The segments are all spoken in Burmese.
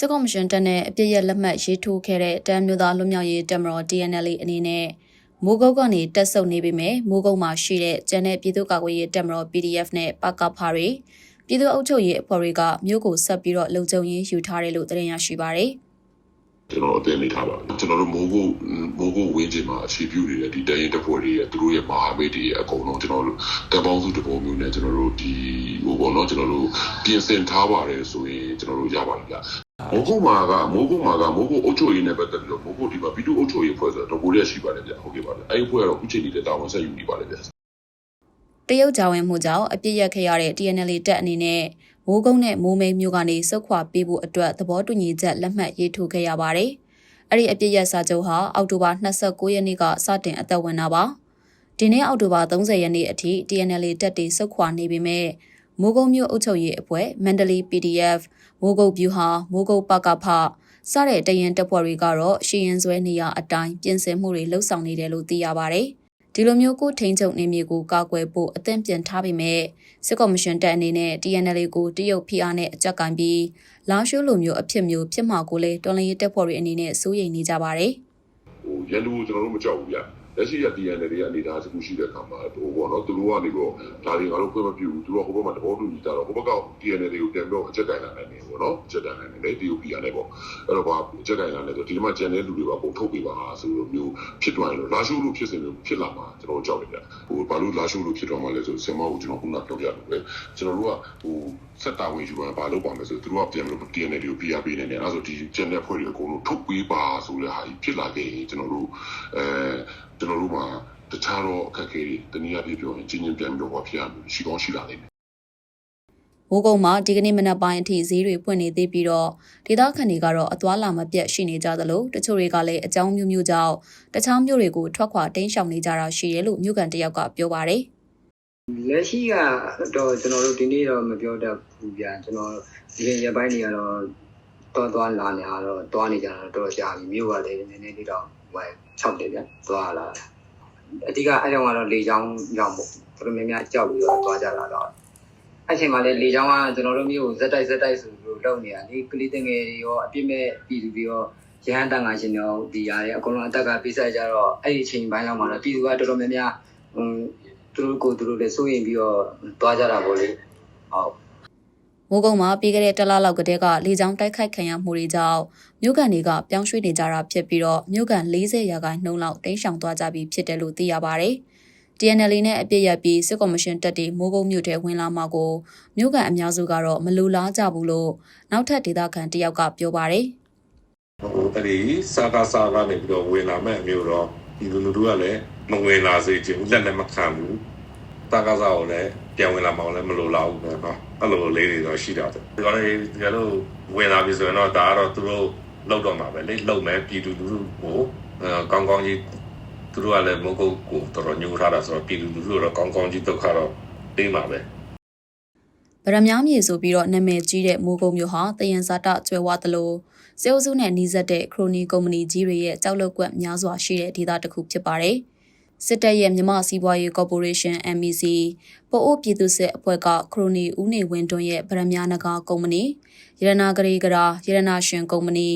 စစ်ကော်မရှင်တက်နဲ့အပြစ်ရက်လက်မှတ်ရေးထိုးခဲ့တဲ့တမ်းမျိုးသားလွတ်မြောက်ရေးတပ်မတော် DNL အနေနဲ့မိုးကုတ်ကနေတက်ဆုပ်နေပေမဲ့မိုးကုတ်မှာရှိတဲ့ကျန်တဲ့ပြည်သူ့ကာကွယ်ရေးတပ်မတော် PDF နဲ့ပကဖာတွေပြည်သူ့အုပ်ချုပ်ရေးအဖွဲ့တွေကမြို့ကိုဆက်ပြီးတော့လုံခြုံရေးယူထားတယ်လို့သတင်းရရှိပါရယ်ကျွန်တော်အသိမိထားပါကျွန်တော်တို့မိုးကုတ်မိုးကုတ်ဝင်းကျင်မှာအခြေပြုနေတဲ့ဒီတရင်တပ်ဖွဲ့တွေရဲ့သူတို့ရဲ့မဟာမိတ်တွေရဲ့အကုန်လုံးကျွန်တော်တို့တပေါင်းစုတပုံမျိုးနဲ့ကျွန်တော်တို့ဒီဟိုပေါ့နော်ကျွန်တော်တို့ပြင်ဆင်ထားပါတယ်ဆိုရင်ကျွန်တော်တို့ရပါလိမ့်ဗျ မိုးကုတ်မှာကမိုးကုတ်မှာကမိုးကုတ်အုပ်ချုပ်ရေးနဲ့ပတ်သက်ပြီးတော့မိုးကုတ်ဒီမှာပြည်သူ့အုပ်ချုပ်ရေးဖွဲ့ဆိုတော့ကိုရီးယားရှိပါတယ်ဗျဟုတ်ကဲ့ပါအဲ့ဒီဖွဲ့ကတော့အခုချိန်ထိတာဝန်ဆက်ယူနေပါတယ်ဗျတရုတ်ဂျာဝင်မှုကြောင့်အပြစ်ရက်ခဲ့ရတဲ့ TNL တက်အနေနဲ့မိုးကုတ်နဲ့မိုးမိတ်မြို့ကနေစုတ်ခွာပေးဖို့အတွက်သဘောတူညီချက်လက်မှတ်ရေးထိုးခဲ့ရပါတယ်။အဲ့ဒီအပြစ်ရက်စာချုပ်ဟာအောက်တိုဘာ29ရက်နေ့ကစတင်အသက်ဝင်တာပါ။ဒီနေ့အောက်တိုဘာ30ရက်နေ့အထိ TNL တက်တွေစုတ်ခွာနေပေမဲ့ မိုးကုတ်မြို့အုပ်ချုပ်ရေးအဖွဲ့မန္တလေး PDF မိုးကုတ်ဗျူဟာမိုးကုတ်ပကဖစတဲ့တရင်တပ်ဖွဲ့တွေကတော့ရှီရင်ဆွဲနေရအတိုင်းပြင်ဆင်မှုတွေလှုပ်ဆောင်နေတယ်လို့သိရပါတယ်။ဒီလိုမျိုးကိုထိန်ချုပ်နေမျိုးကိုကာကွယ်ဖို့အသင့်ပြင်ထားပေမဲ့စစ်ကော်မရှင်တပ်အနေနဲ့ TNL ကိုတရုတ် PR နဲ့အကြက်ကင်ပြီးလာရှိုးလိုမျိုးအဖြစ်မျိုးဖြစ်မှာကိုလေတော်လရင်တပ်ဖွဲ့တွေအနေနဲ့စိုးရိမ်နေကြပါတယ်။ဟိုရန်သူကိုကျွန်တော်တို့မကြောက်ဘူးဗျ လက်ရှိရ TNL တွေအနေထားတစ်ခုရှိတဲ့အခါမှာဟိုပေါ့နော်သူတို့ကနေတော့ဒါတွေငါတို့ခွင့်မပြုဘူးသူတို့ကဟိုဘက်မှာတဘောတူညီကြတော့ဟိုဘက်က TNL တွေကိုပြန်ပြီးတော့အချက်တိုင်းလာနိုင်တယ်ပေါ့နော်အချက်တိုင်းနိုင်တယ်လေ DOP ရတယ်ပေါ့အဲ့တော့ဘာအချက်တိုင်းလာတယ်ဆိုဒီမှာကျန်တဲ့လူတွေကပုံထုတ်ပေးပါဆိုလိုမျိုးဖြစ်သွားရင်တော့လာရှိုးလို့ဖြစ်စဉ်မျိုးဖြစ်လာမှာကျွန်တော်ကြောက်တယ်ဗျဟိုဘာလို့လာရှိုးလို့ဖြစ်သွားမှာလဲဆိုဆင်မကိုကျွန်တော်ခုနပြောပြတယ်ပဲကျွန်တော်တို့ကဟိုစက်တာဝင်ယူမှာဘာလို့ပါမလဲဆိုသူတို့ကပြန်ပြီးတော့ TNL တွေကို PR ပေးနေတယ်အဲ့ဒါဆိုဒီကျန်တဲ့ဖွဲ့တွေအကုန်လုံးထုတ်ပေးပါဆိုတဲ့ဟာကြီးဖြစ်လာခဲ့ရင်ကျွန်တော်တို့အဲကျွန်တော်တို့မှာတခြားတော့အခက်အခဲတွေတနည်းအားဖြင့်ပြောရင်ချင်းချင်းပြန်ပြီးတော့ဖြစ်ရမယ်ရှိကောင်းရှိလာနိုင်တယ်မိုးကုံမှာဒီကနေ့မနက်ပိုင်းအထိဈေးတွေဖွင့်နေသေးပြီးတော့ဒေသခံတွေကတော့အသွားလာမပြတ်ရှိနေကြသလိုတချို့တွေကလည်းအကြောင်းမျိုးမျိုးကြောင့်တခြားမျိုးတွေကိုထွက်ခွာတင်းရှောင်နေကြတာရှိတယ်လို့မြို့ကန်တယောက်ကပြောပါတယ်လက်ရှိကတော့ကျွန်တော်တို့ဒီနေ့တော့မပြောတတ်ဘူးဗျာကျွန်တော်ဒီနေ့ရက်ပိုင်းတွေကတော့တော်တော်လာနေတော့တွားနေကြတာတော့တော်တော်ကြာပြီမြို့ကလည်းနည်းနည်းလေးတော့ ဟို6တယ်ဗျာသွားလာအဓိကအဲ့ကြောင့်ကတော့လေချောင်းကြောင့်ပေါ့တော်တော်များများကြောက်ပြီးတော့သွားကြတာတော့အဲ့ချိန်မှာလေလေချောင်းကကျွန်တော်တို့မြို့ကိုဇက်တိုက်ဇက်တိုက်ဆိုလို့လုပ်နေတာလေကလေးတငယ်တွေရောအပြစ်မဲ့ပြည်သူတွေရောရဟန်းတန်ခါရှင်တွေရောဒီရတယ်အကုန်လုံးအတက်ကပြဆိုင်ကြတော့အဲ့ဒီချိန်ပိုင်းလောက်မှာတော့ပြည်သူကတော်တော်များများဟိုသူတို့ကိုသူတို့လည်းစိုးရင်ပြီးတော့သွားကြတာပေါ့လေဟုတ် မိုးကုံမှာပြီးခဲ့တဲ့တလလောက်ကတည်းကလေကြောင်းတိုက်ခိုက်ခံရမှုတွေကြောင့်မြို့ကန်တွေကပြောင်းရွှေ့နေကြတာဖြစ်ပြီးတော့မြို့ကန်40ရာခိုင်နှုန်းလောက်တိမ်းရှောင်သွားကြပြီဖြစ်တယ်လို့သိရပါဗျ။ TNL နဲ့အပြစ်ရပြီးစစ်ကော်မရှင်တပ်တွေမိုးကုံမြို့ထဲဝင်လာမှကိုမြို့ကန်အများစုကတော့မလူလားကြဘူးလို့နောက်ထပ်ဒေသခံတယောက်ကပြောပါဗျ။ဟိုအဲ့ဒီစာကားစာကားနေပြီးတော့ဝင်လာမဲ့မျိုးတော့ဒီလူလူတို့ကလည်းမဝင်လာစေချင်ဘူးလက်လည်းမခံဘူးတာကားစာကိုလည်းပြန်ဝင်လာမှလည်းမလိုလားဘူးပဲနော်။ အဲ့လိုလေးတွေတော့ရှိတာတယ်ဒီကနေ့ဒီကလို့ဝင်လာပြီဆိုရင်တော့ဒါကတော့သူတို့လောက်တော့မှာပဲလေလောက်မယ်ပြည်သူလူထုကိုအဲကောင်းကောင်းကြီးသူတို့ကလည်းမဟုတ်ကိုတော်တော်ညှိုးထားတာဆိုတော့ပြည်သူလူထုတော့ကောင်းကောင်းကြီးဒုက္ခတော့ပေးမှာပဲဗရမ ्या မြေဆိုပြီးတော့နာမည်ကြီးတဲ့မိုးကုံမျိုးဟာတယန်စာတကျွဲဝါသလိုစေအုပ်စုနဲ့နှီးစပ်တဲ့ခရိုနီကုမ္ပဏီကြီးတွေရဲ့ကြောက်လွတ်ကွက်များစွာရှိတဲ့ဒေသတစ်ခုဖြစ်ပါတယ်။ စစ်တပ်ရဲ့မြမစီးပွားရေးကော်ပိုရေးရှင်း MEC ပိုအိုပြည်သူစစ်အဖွဲ့ကခရိုနီဦးနေဝင်းတွန်းရဲ့ဗရမ ्या နဂါကုမ္ပဏီရတနာဂရေကရာရတနာရှင်ကုမ္ပဏီ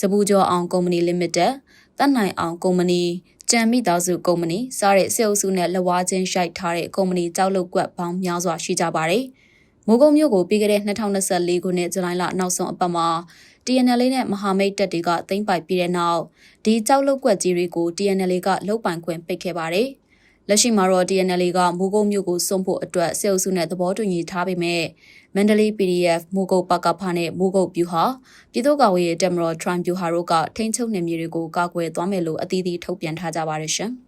စပူကျော်အောင်ကုမ္ပဏီလီမိတက်တက်နိုင်အောင်ကုမ္ပဏီကြံမိသားစုကုမ္ပဏီစတဲ့စေအုပ်စုနဲ့လက်ဝါးချင်းရှိုက်ထားတဲ့ကုမ္ပဏီကြောက်လွတ်ကွက်ပေါင်းများစွာရှိကြပါတယ်။ မိုးကုံမြို့ကိုပြီးခဲ့တဲ့2024ခုနှစ်ဇူလိုင်လနောက်ဆုံးအပတ်မှာ TNL နဲ့မဟာမိတ်တပ်တွေကသိမ်းပိုက်ပြီးတဲ့နောက်ဒီကြောက်လုတ်ကွက်ကြီးတွေကို TNL ကလုတ်ပိုင်ခွင့်ပိတ်ခဲ့ပါတယ်။လက်ရှိမှာတော့ TNL ကမိုးကုံမြို့ကိုစွန့်ဖို့အတွက်စေအုပ်စုနဲ့သဘောတူညီထားပေမဲ့မန္တလေး PDF မိုးကုတ်ပကဖနဲ့မိုးကုတ်ဗျူဟာပြည်သူ့ကာကွယ်ရေးတပ်မတော် Trine ဗျူဟာတို့ကထိန်းချုပ်နေမြေတွေကိုကာကွယ်သွားမယ်လို့အသီးသီးထုတ်ပြန်ထားကြပါတယ်ရှင်။